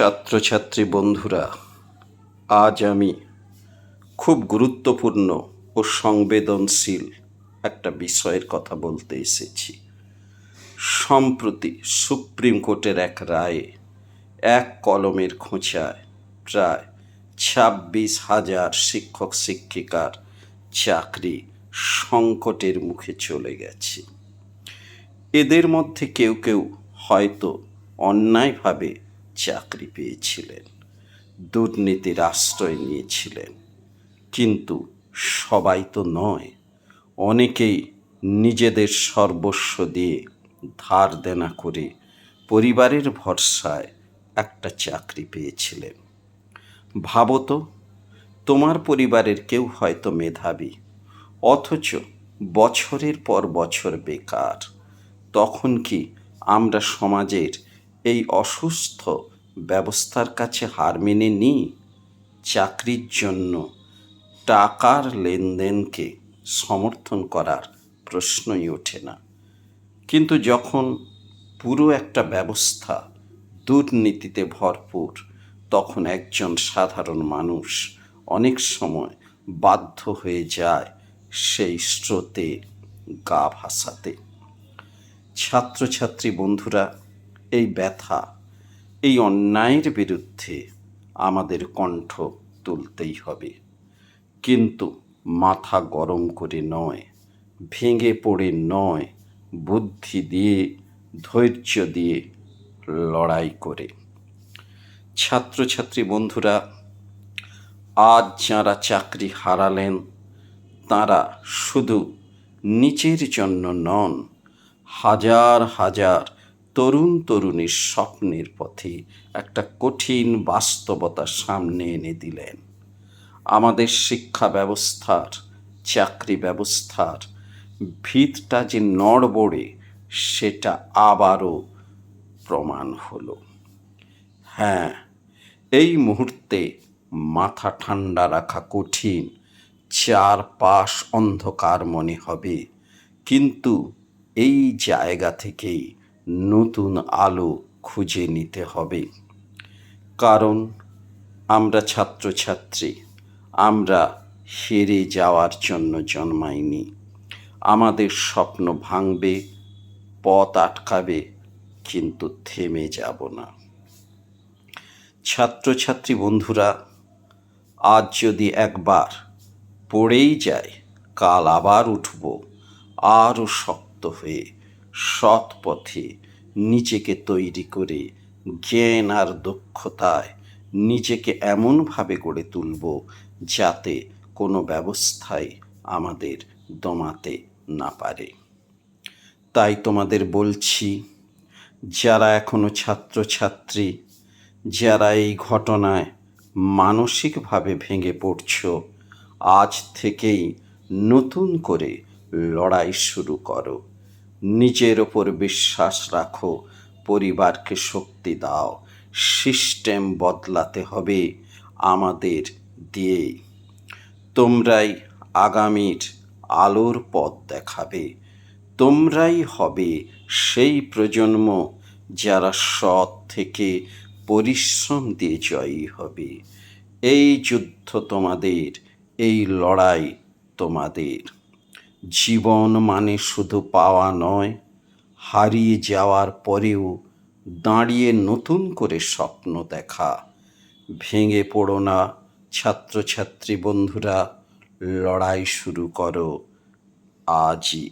ছাত্রছাত্রী বন্ধুরা, আজ আমি খুব গুরুত্বপূর্ণ ও সংবেদনশীল একটা বিষয়ের কথা বলতে এসেছি। সম্প্রতি সুপ্রিম কোর্টের এক রায়ে এক কলমের খোঁচায় প্রায় ছাব্বিশ হাজার শিক্ষক শিক্ষিকার চাকরি সংকটের মুখে চলে গেছে। এদের মধ্যে কেউ কেউ হয়তো অন্যায়ভাবে চাকরি পেয়েছিলেন, দুর্নীতির আশ্রয় নিয়েছিলেন। কিন্তু সবাই তো নয়, অনেকেই নিজেদের সর্বস্ব দিয়ে ধার দেনা করে পরিবারের ভরসায় একটা চাকরি পেয়েছিলেন। ভাবো তো, তোমার পরিবারের কেউ হয়তো মেধাবী, অথচ বছরের পর বছর বেকার, তখন কি আমরা সমাজের এই অসুস্থ ব্যবস্থার কাছে হার মেনে নিই চাকরির জন্য টাকার লেনদেনকে সমর্থন করার প্রশ্নই ওঠে না। কিন্তু যখন পুরো একটা ব্যবস্থা দুর্নীতিতে ভরপুর, তখন একজন সাধারণ মানুষ অনেক সময় বাধ্য হয়ে যায় সেই স্রোতে গা ভাসাতে। ছাত্রছাত্রী বন্ধুরা, এই ব্যথা এই অন্যায়ের বিরুদ্ধে আমাদের কণ্ঠ তুলতেই হবে। কিন্তু মাথা গরম করে নয়, ভেঙে পড়ে নয়, বুদ্ধি দিয়ে, ধৈর্য দিয়ে লড়াই করে। ছাত্রছাত্রী বন্ধুরা, আজ যারা চাকরি হারালেন, তারা শুধু নিচের জন্য নন, হাজার হাজার তরুণ তরুণীর স্বপ্নের পথে একটা কঠিন বাস্তবতা সামনে এনে দিলেন। আমাদের শিক্ষা ব্যবস্থার, চাকরি ব্যবস্থার ভিতটা যে নড়বড়ে, সেটা আবারও প্রমাণ হলো। হ্যাঁ এই মুহূর্তে মাথা ঠান্ডা রাখা কঠিন, চারপাশ অন্ধকার মনে হবে। কিন্তু এই জায়গা থেকেই নতুন আলো খুঁজে নিতে হবে। কারণ আমরা ছাত্রছাত্রী, আমরা হেরে যাওয়ার জন্য জন্মাইনি। আমাদের স্বপ্ন ভাঙবে, পথ আটকাবে, কিন্তু থেমে যাব না। ছাত্রছাত্রী বন্ধুরা, আজ যদি একবার পড়েই যায়, কাল আবার উঠব, আরও শক্ত হয়ে সৎ পথে নিজেকে তৈরি করে জ্ঞান আর দক্ষতায় নিজেকে এমনভাবে গড়ে তুলব যাতে কোনো ব্যবস্থাই আমাদের দমাতে না পারে। তাই তোমাদের বলছি, যারা এখনও ছাত্রছাত্রী, যারা এই ঘটনায় মানসিকভাবে ভেঙে পড়ছো, আজ থেকেই নতুন করে লড়াই শুরু করো। নিজের ওপর বিশ্বাস রাখো, পরিবারকে শক্তি দাও, সিস্টেম বদলাতে হবে আমাদের দিয়ে তোমরাই আগামীর আলোর পথ দেখাবে, তোমরাই হবে সেই প্রজন্ম যারা সৎ থেকে পরিশ্রম দিয়ে জয়ী হবে। এই যুদ্ধ তোমাদের, এই লড়াই তোমাদের। জীবন মানে শুধু পাওয়া নয়, হারিয়ে যাওয়ার পরেও দাঁড়িয়ে নতুন করে স্বপ্ন দেখা। ভেঙে পড়ো না, ছাত্রছাত্রী বন্ধুরা, লড়াই শুরু করো আজই।